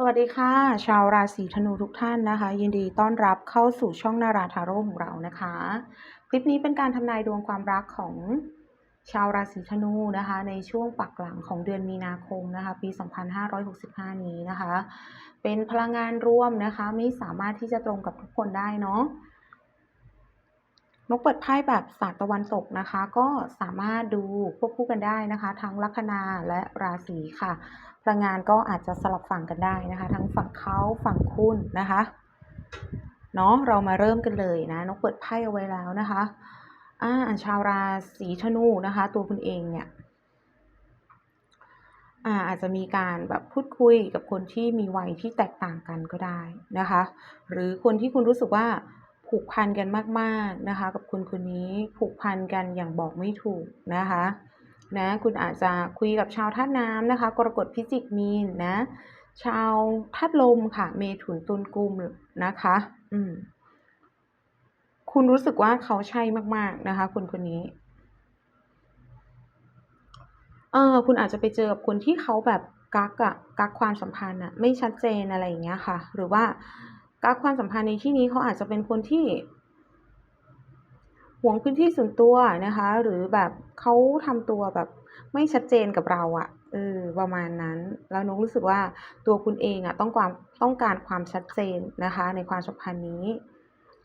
สวัสดีค่ะ ชาวราศีธนูทุกท่านนะคะ ยินดีต้อนรับเข้าสู่ช่องนาราทาโร่ของเรานะคะ คลิปนี้เป็นการทำนายดวงความรักของชาวราศีธนูนะคะ ในช่วงปักหลังของเดือนมีนาคมนะคะ ปี 2565 นี้นะคะ เป็นพลังงานร่วมนะคะ ไม่สามารถที่จะตรงกับทุกคนได้เนาะ นกเปิดไพ่แบบศาสตร์ตะวันตกนะคะ ก็สามารถดูควบคู่กันได้นะคะ ทั้งลัคนาและราศีค่ะ พลังงานก็อาจจะสลับฝั่งกันได้นะคะ ทั้งฝั่งเขาฝั่งคุณนะคะเนาะเรามาเริ่มกันเลยนะนกเปิดไพ่เอาไว้แล้วนะคะอ่าชาวราศีธนูนะคะ ตัวคุณเองเนี่ยอ่าอาจจะมีการแบบพูดคุยกับคนที่มีวัยที่แตกต่างกันก็ได้นะคะ หรือคนที่คุณรู้สึกว่า ผูกพันกันมากๆนะคะ กับคนคนนี้ผูกพันกันอย่างบอกไม่ถูกนะคะนะคุณอาจจะคุยกับชาวธาตุน้ำนะคะกรกฎพิจิกมีนนะ ชาวธาตุลมค่ะ เมถุนตุลกุมนะคะ อืมคุณรู้สึกว่าเขาใช่มากๆนะคะ คนคนนี้เออคุณอาจจะไปเจอกับคนที่เขาแบบกักอะกักความสัมพันธ์อะไม่ชัดเจนอะไรอย่างเงี้ยค่ะ หรือว่า กักความสัมพันธ์ในที่นี้เขาอาจจะเป็นคนที่หวงพื้นที่ส่วนตัวนะคะ หรือแบบเขาทำตัวแบบไม่ชัดเจนกับเราอะเออประมาณนั้น แล้วนุกรู้สึกว่าตัวคุณเองอะต้องความต้องการความชัดเจนนะคะ ในความสัมพันธ์นี้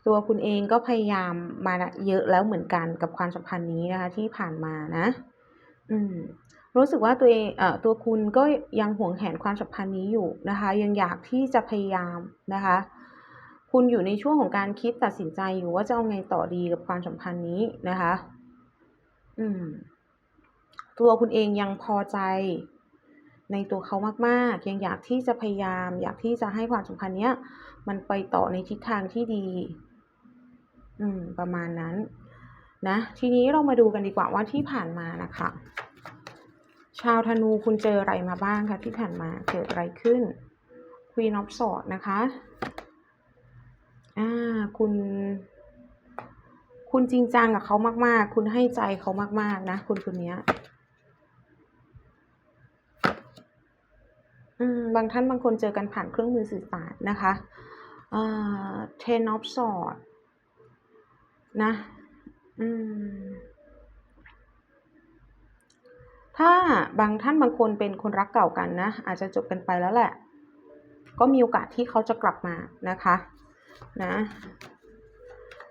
ตัวคุณเองก็พยายามมาเยอะแล้วเหมือนกันกับความสัมพันธ์นี้นะคะ ที่ผ่านมานะ อืม รู้สึกว่าตัวเองเอ่อตัวคุณก็ยังหวงแหนความสัมพันธ์นี้อยู่นะคะ ยังอยากที่จะพยายามนะคะ คุณอยู่ในช่วงของการคิดตัดสินใจอยู่ว่าจะเอาไงต่อดีกับความสัมพันธ์นี้นะคะ อืม ตัวคุณเองยังพอใจ ในตัวเขามากๆ ยังอยากที่จะพยายาม อยากที่จะให้ความสัมพันธ์เนี้ย มันไปต่อในทิศทางที่ดี อืม ประมาณนั้นนะ ทีนี้เรามาดูกันดีกว่าว่าที่ผ่านมานะคะ ชาวธนูคุณเจออะไรมาบ้างคะที่ผ่านมาเกิดอะไรขึ้น Queen of Swords นะคะ อ่าคุณ คุณจริงจังกับเขามาก ๆ คุณให้ใจเขามาก ๆ นะ คุณคนนี้อืม บางท่านบางคนเจอกันผ่านเครื่องมือสื่อสารนะคะเอ่า Ten of Swords นะ อืม ถ้าบางท่านบางคนเป็นคนรักเก่ากันนะ อาจจะจบกันไปแล้วแหละ ก็มีโอกาสที่เขาจะกลับมานะคะ นะ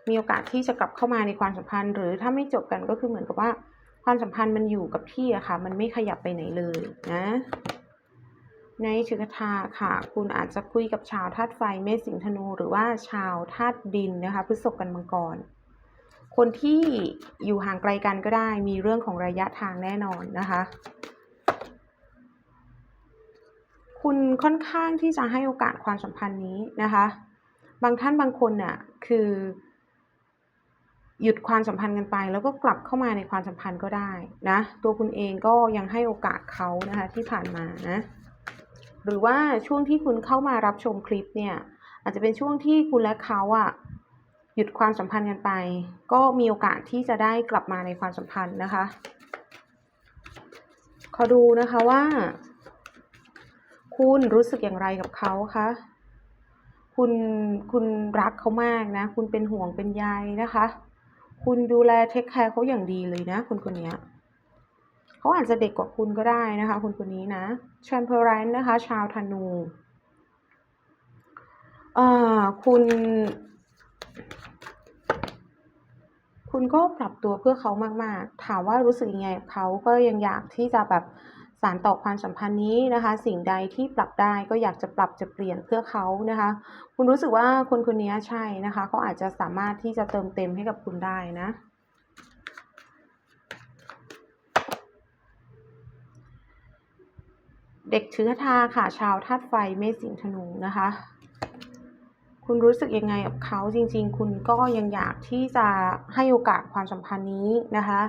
มีโอกาสที่จะกลับเข้ามาในความสัมพันธ์ หรือถ้าไม่จบกันก็คือเหมือนกับว่า ความสัมพันธ์มันอยู่กับที่อะค่ะ มันไม่ขยับไปไหนเลยนะ ในชิคทาค่ะ คุณอาจจะคุยกับชาวธาตุไฟเมษสิงห์ธนู หรือว่าชาวธาตุดินนะคะพฤษภกันมังกรคนที่อยู่ห่างไกลกันก็ได้มีเรื่องของระยะทางแน่นอนนะคะ คุณค่อนข้างที่จะให้โอกาสความสัมพันธ์นี้นะคะ บางท่านบางคนน่ะคือ หยุดความสัมพันธ์กันไป แล้วก็กลับเข้ามาในความสัมพันธ์ก็ได้นะตัวคุณเองก็ยังให้โอกาสเขานะคะที่ผ่านมานะหรือว่าช่วงที่คุณเข้ามารับชมคลิปเนี่ย อาจจะเป็นช่วงที่คุณและเขาอะหยุดความสัมพันธ์กันไป ก็มีโอกาสที่จะได้กลับมาในความสัมพันธ์นะคะ ขอดูนะคะว่า คุณรู้สึกอย่างไรกับเขาคะ คุณคุณรักเขามากนะ คุณเป็นห่วงเป็นใยนะคะ คุณดูแลเทคแคร์เขาอย่างดีเลยนะคนคนนี้เขาอาจจะเด็กกว่าคุณก็ได้นะคะคนคนนี้นะแชันเพอร์ไรน์นะคะ ชาวธนูเอ่อคุณ คุณก็ปรับตัวเพื่อเขามาก ๆ ถามว่ารู้สึกยังไงกับเขาก็ยังอยากที่จะแบบ สานต่อความสัมพันธ์นี้นะคะ สิ่งใดที่ปรับได้ก็อยากจะปรับจะเปลี่ยนเพื่อเขานะคะ คุณรู้สึกว่าคนคนนี้ใช่นะคะเขาอาจจะสามารถที่จะเติมเต็มให้กับคุณได้นะเด็กถือทาค่ะชาวธาตุไฟเมษสิงธนูนะคะ คุณรู้สึกยังไงกับเขาจริง ๆ คุณก็ยังอยากที่จะให้โอกาสความสัมพันธ์นี้นะคะ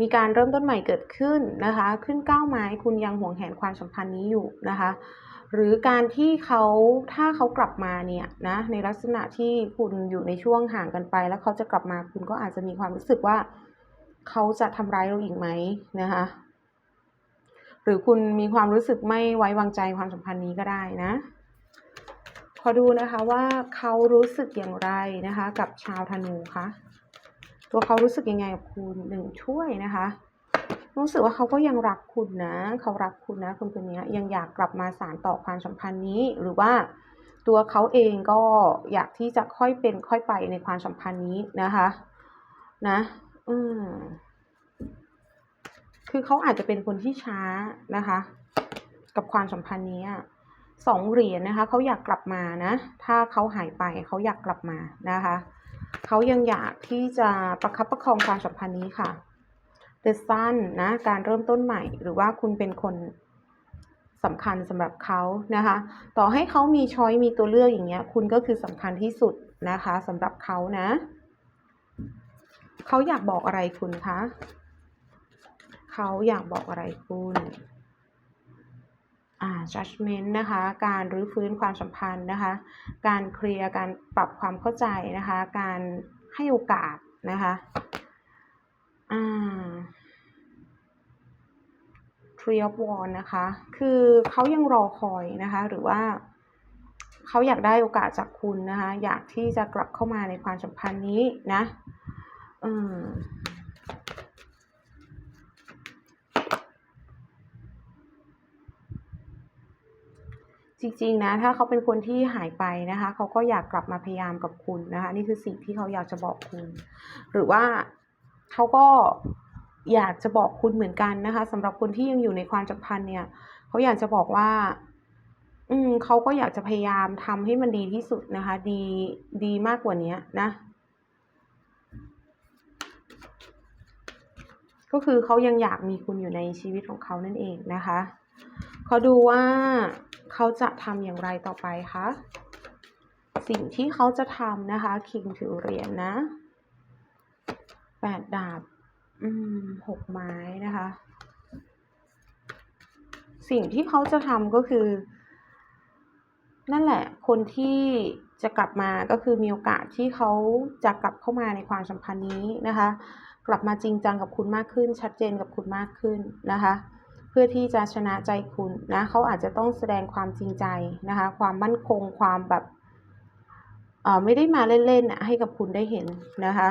มีการเริ่มต้นใหม่เกิดขึ้นนะคะ ขึ้นก้าวไม้คุณยังห่วงแหนความสัมพันธ์นี้อยู่นะคะ หรือการที่เขาถ้าเขากลับมาเนี่ยนะในลักษณะที่คุณอยู่ในช่วงห่างกันไป แล้วเขาจะกลับมาคุณก็อาจจะมีความรู้สึกว่า เขาจะทำร้ายเราอีกไหมนะคะหรือคุณมีความรู้สึกไม่ไว้วางใจความสัมพันธ์นี้ก็ได้นะอดูนะคะว่าเขารู้สึกอย่างไรนะคะ กับชาวธนูคะ ตัวเขารู้สึกยังไงกับคุณหนึ่งถ้วยนะคะ รู้สึกว่าเขาก็ยังรักคุณนะ เขารักคุณนะคนคนนี้ยังอยากกลับมาสานต่อความสัมพันธ์นี้ หรือว่าตัวเขาเองก็อยากที่จะค่อยเป็นค่อยไปในความสัมพันธ์นี้นะคะ นะ อืมคือเขาอาจจะเป็นคนที่ช้านะคะ กับความสัมพันธ์นี้สองเหรียญนะคะเขาอยากกลับมานะ ถ้าเขาหายไปเขาอยากกลับมานะคะ เขายังอยากที่จะประคับประคองความสัมพันธ์นี้ค่ะ The Sun นะการเริ่มต้นใหม่ หรือว่าคุณเป็นคนสำคัญสำหรับเขานะคะ ต่อให้เขามีช้อยมีตัวเลือกอย่างเงี้ย คุณก็คือสำคัญที่สุดนะคะสำหรับเขานะ เขาอยากบอกอะไรคุณคะเขาอยากบอกอะไรคุณ judgment นะคะ การรื้อฟื้นความสัมพันธ์นะคะ การเคลียร์การปรับความเข้าใจนะคะ การให้โอกาสนะคะอ่า Tree of Wands นะคะ คือเขายังรอคอยนะคะ หรือว่าเขาอยากได้โอกาสจากคุณนะคะ อยากที่จะกลับเข้ามาในความสัมพันธ์นี้นะ อืม จริงๆนะถ้าเขาเป็นคนที่หายไปนะคะเขาก็อยากกลับมาพยายามกับคุณนะคะนี่คือสิ่งที่เขาอยากจะบอกคุณ หรือว่าเขาก็อยากจะบอกคุณเหมือนกันนะคะสำหรับคนที่ยังอยู่ในความสัมพันธ์เนี่ยเขาอยากจะบอกว่า อืมเขาก็อยากจะพยายามทำให้มันดีที่สุดนะคะ ดีดีมากกว่านี้นะ ก็คือเขายังอยากมีคุณอยู่ในชีวิตของเขานั่นเองนะคะเขาดูว่า เขาจะทำอย่างไรต่อไปคะสิ่งที่เขาจะทำนะคะ คิงถือเหรียญนะแปดดาบอืมหกไม้นะคะ สิ่งที่เขาจะทำก็คือ นั่นแหละ คนที่จะกลับมาก็คือมีโอกาสที่เขาจะกลับเข้ามาในความสัมพันธ์นี้นะคะ กลับมาจริงจังกับคุณมากขึ้น ชัดเจนกับคุณมากขึ้นนะคะ พื่อที่จะชนะใจคุณนะเขาอาจจะต้องแสดงความจริงใจนะคะ ความมั่นคงความแบบเออไม่ได้มาเล่นๆนะให้กับคุณได้เห็นนะคะ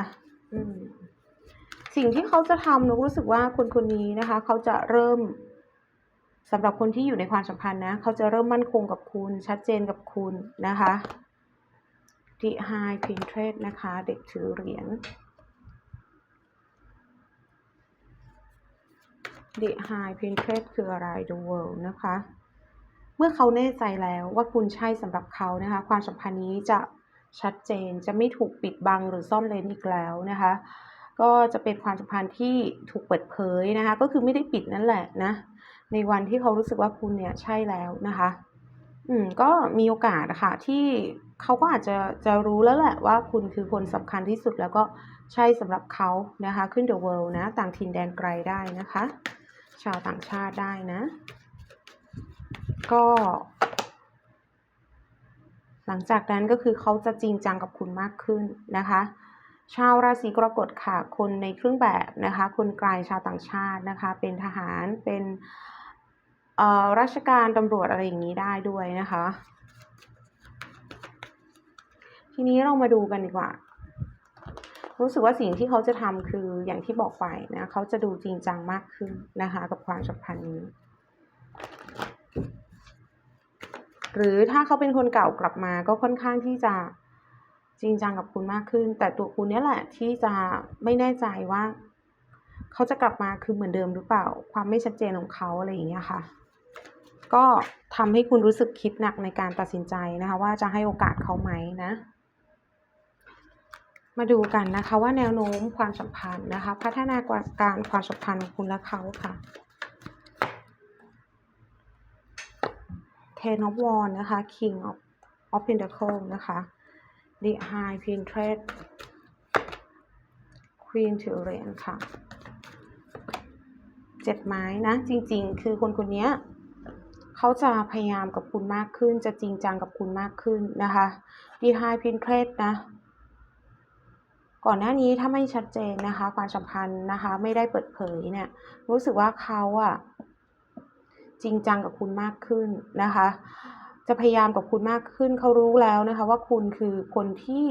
สิ่งที่เขาจะทำนุกรู้สึกว่าคนคนนี้นะคะ เขาจะเริ่มสำหรับคนที่อยู่ในความสัมพันธ์นะ เขาจะเริ่มมั่นคงกับคุณ ชัดเจนกับคุณนะคะดีไฮพินเทรดนะคะ เด็กถือเหรียญ The High Princess คืออะไร The World นะคะ เมื่อเขาแน่ใจแล้วว่าคุณใช่สำหรับเขานะคะ ความสัมพันธ์นี้จะชัดเจนจะไม่ถูกปิดบังหรือซ่อนเร้นอีกแล้วนะคะ ก็จะเป็นความสัมพันธ์ที่ถูกเปิดเผยนะคะ ก็คือไม่ได้ปิดนั่นแหละนะ ในวันที่เขารู้สึกว่าคุณเนี่ยใช่แล้วนะคะ อืมก็มีโอกาสนะคะที่เขาก็อาจจะจะรู้แล้วแหละว่าคุณคือคนสำคัญที่สุดแล้วก็ใช่สำหรับเขานะคะ ขึ้น The World นะ ต่างถิ่นแดนไกลได้นะคะ ชาวต่างชาติได้นะ ก็ หลังจากนั้นก็คือเขาจะจริงจังกับคุณมากขึ้นนะคะ ชาวราศีกรกฎค่ะ คนในเครื่องแบบนะคะ คนไกลชาวต่างชาตินะคะ เป็นทหารเป็นเอ่อราชการตำรวจอะไรอย่างนี้ได้ด้วยนะคะ ทีนี้เรามาดูกันดีกว่า รู้สึกว่าสิ่งที่เขาจะทำคืออย่างที่บอกไปนะเขาจะดูจริงจังมากขึ้นนะคะกับความสัมพันธ์นี้ หรือถ้าเขาเป็นคนเก่ากลับมาก็ค่อนข้างที่จะจริงจังกับคุณมากขึ้น แต่ตัวคุณเนี่ยแหละที่จะไม่แน่ใจว่า เขาจะกลับมาคือเหมือนเดิมหรือเปล่า ความไม่ชัดเจนของเขาอะไรอย่างเงี้ยค่ะ ก็ทำให้คุณรู้สึกคิดหนักในการตัดสินใจนะคะ ว่าจะให้โอกาสเขาไหมนะ มาดูกันนะคะว่าแนวโน้มความสัมพันธ์นะคะ พัฒนาการความสัมพันธ์ของคุณและเขาค่ะ Ten of Wands นะคะ King of of Pentacle นะคะ The High Priestess Queen ถือเหรียญค่ะเจ็ดไม้นะ จริงๆ คือคนคนนี้เขาจะพยายามกับคุณมากขึ้น จะจริงจังกับคุณมากขึ้นนะคะ The High Priestess นะ ก่อนหน้านี้ถ้าไม่ชัดเจนนะคะ ความสัมพันธ์นะคะ ไม่ได้เปิดเผยเนี่ย รู้สึกว่าเขาอะจริงจังกับคุณมากขึ้นนะคะ จะพยายามกับคุณมากขึ้นเขารู้แล้วนะคะ ว่าคุณคือคนที่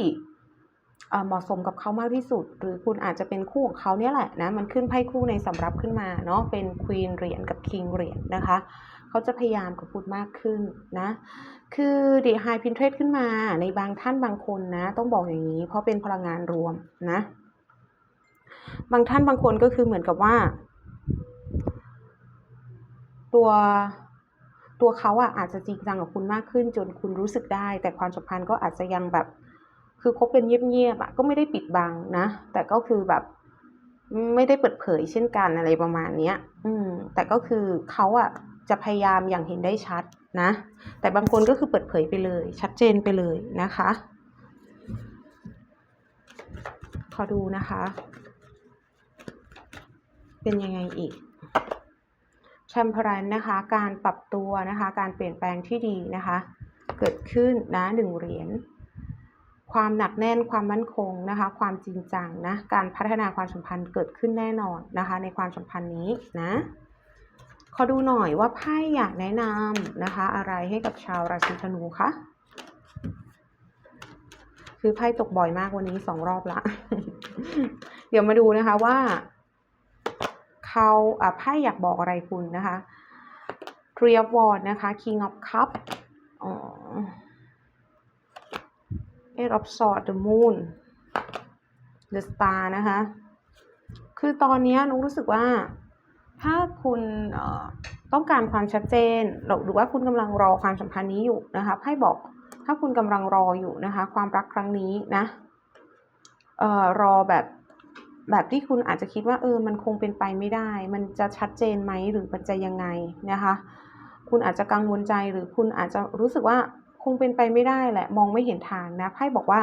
เหมาะสมกับเขามากที่สุด หรือคุณอาจจะเป็นคู่ของเขาเนี่ยแหละนะ มันขึ้นไพ่คู่ในสำรับขึ้นมาเนาะเป็น Queen เหรียญกับ King เหรียญนะคะ เขาจะพยายามกับคุณมากขึ้นนะ คือ The High Priestess ขึ้นมาในบางท่านบางคนนะ ต้องบอกอย่างนี้ เพราะเป็นพลังงานรวมนะ บางท่านบางคนก็คือเหมือนกับว่า ตัวตัวเขาอะอาจจะจริงจังกับคุณมากขึ้น จนคุณรู้สึกได้ แต่ความสัมพันธ์ก็อาจจะยังแบบ คือคบกันเงียบๆอะก็ไม่ได้ปิดบังนะ แต่ก็คือแบบไม่ได้เปิดเผยเช่นกันอะไรประมาณเนี้ย อืม แต่ก็คือเขาอะ จะพยายามอย่างเห็นได้ชัดนะ แต่บางคนก็คือเปิดเผยไปเลย ชัดเจนไปเลยนะคะ ขอดูนะคะ เป็นยังไงอีก Temperance นะคะ การปรับตัวนะคะ การเปลี่ยนแปลงที่ดีนะคะ เกิดขึ้นนะหนึ่งเหรียญความหนักแน่นความมั่นคงนะคะ ความจริงจังนะ การพัฒนาความสัมพันธ์เกิดขึ้นแน่นอนนะคะ ในความสัมพันธ์นี้นะ ขอดูหน่อยว่าไพ่อยากแนะนำนะคะ อะไรให้กับชาวราศีธนูคะคือไพ่ตกบ่อยมากวันนี้สองรอบละ เดี๋ยวมาดูนะคะว่าเขาอะไพ่อยากบอกอะไรคุณนะคะ Three of Wands นะคะ King of Cup อ๋อ Eight of Swords The Moon The Star นะคะ คือตอนนี้นุกรู้สึกว่า ถ้าคุณต้องการความชัดเจนหรือว่าคุณกำลังรอความสัมพันธ์นี้อยู่นะคะไพ่บอกถ้าคุณกำลังรออยู่นะคะ ความรักครั้งนี้นะเอ่อรอแบบแบบที่คุณอาจจะคิดว่าเออมันคงเป็นไปไม่ได้ มันจะชัดเจนไหมหรือมันจะยังไงนะคะ คุณอาจจะกังวลใจหรือคุณอาจจะรู้สึกว่าคงเป็นไปไม่ได้แหละ มองไม่เห็นทางนะไพ่บอกว่า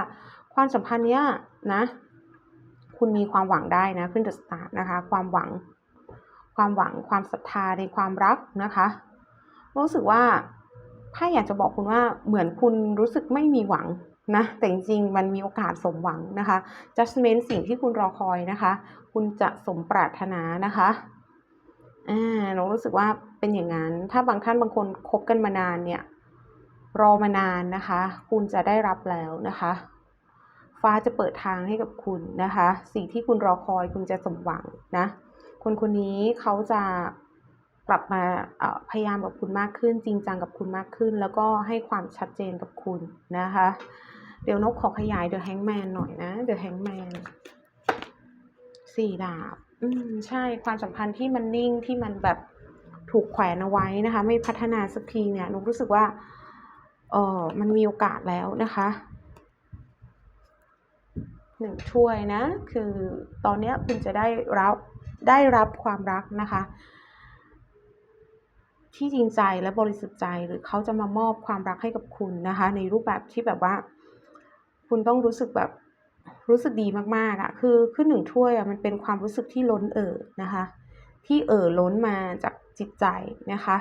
ความสัมพันธ์เนี้ยนะ คุณมีความหวังได้นะขึ้น The Star นะคะ ความหวัง ความหวังความศรัทธาในความรักนะคะ รู้สึกว่าไพ่อยากจะบอกคุณว่าเหมือนคุณรู้สึกไม่มีหวังนะแต่จริงๆมันมีโอกาสสมหวังนะคะ Judgment สิ่งที่คุณรอคอยนะคะ คุณจะสมปรารถนานะคะอ่าเรารู้สึกว่าเป็นอย่างนั้น ถ้าบางท่านบางคนคบกันมานานเนี่ย รอมานานนะคะ คุณจะได้รับแล้วนะคะ ฟ้าจะเปิดทางให้กับคุณนะคะ สิ่งที่คุณรอคอยคุณจะสมหวังนะ คนคนนี้เขาจะกลับมาพยายามกับคุณมากขึ้น จริงจังกับคุณมากขึ้น แล้วก็ให้ความชัดเจนกับคุณนะคะ เดี๋ยวนกขอขยาย The Hangman หน่อยนะ The Hangman สี่ดาบ อืมใช่ความสัมพันธ์ที่มันนิ่งที่มันแบบถูกแขวนเอาไว้นะคะ ไม่พัฒนาสักทีเนี่ยนกรู้สึกว่าเออมันมีโอกาสแล้วนะคะหนึ่งถ้วยนะ คือตอนนี้คุณจะได้รับ ได้รับความรักนะคะ ที่จริงใจและบริสุทธิ์ใจหรือเขาจะมามอบความรักให้กับคุณนะคะ ในรูปแบบที่แบบว่า คุณต้องรู้สึกแบบรู้สึกดีมากๆอะคือขึ้นหนึ่งถ้วยอะมันเป็นความรู้สึกที่ล้นเอ่อนะคะ ที่เอ่อล้นมาจากจิตใจนะคะ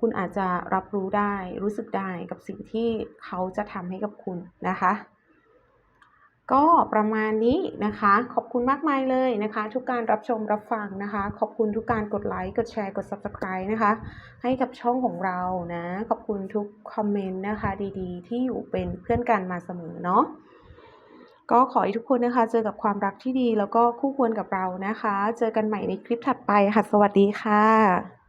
คุณอาจจะรับรู้ได้รู้สึกได้กับสิ่งที่เขาจะทำให้กับคุณนะคะ ก็ประมาณนี้นะคะ ขอบคุณมากมายเลยนะคะ ทุกการรับชมรับฟังนะคะ ขอบคุณทุกการกดไลค์กดแชร์กด Subscribe นะคะ ให้กับช่องของเรานะ ขอบคุณทุกคอมเมนต์นะคะ ดีๆ ที่อยู่เป็นเพื่อนกันมาเสมอเนาะก็ขอให้ทุกคนนะคะ เจอกับความรักที่ดีแล้วก็คู่ควรกับเรานะคะ เจอกันใหม่ในคลิปถัดไปค่ะ สวัสดีค่ะ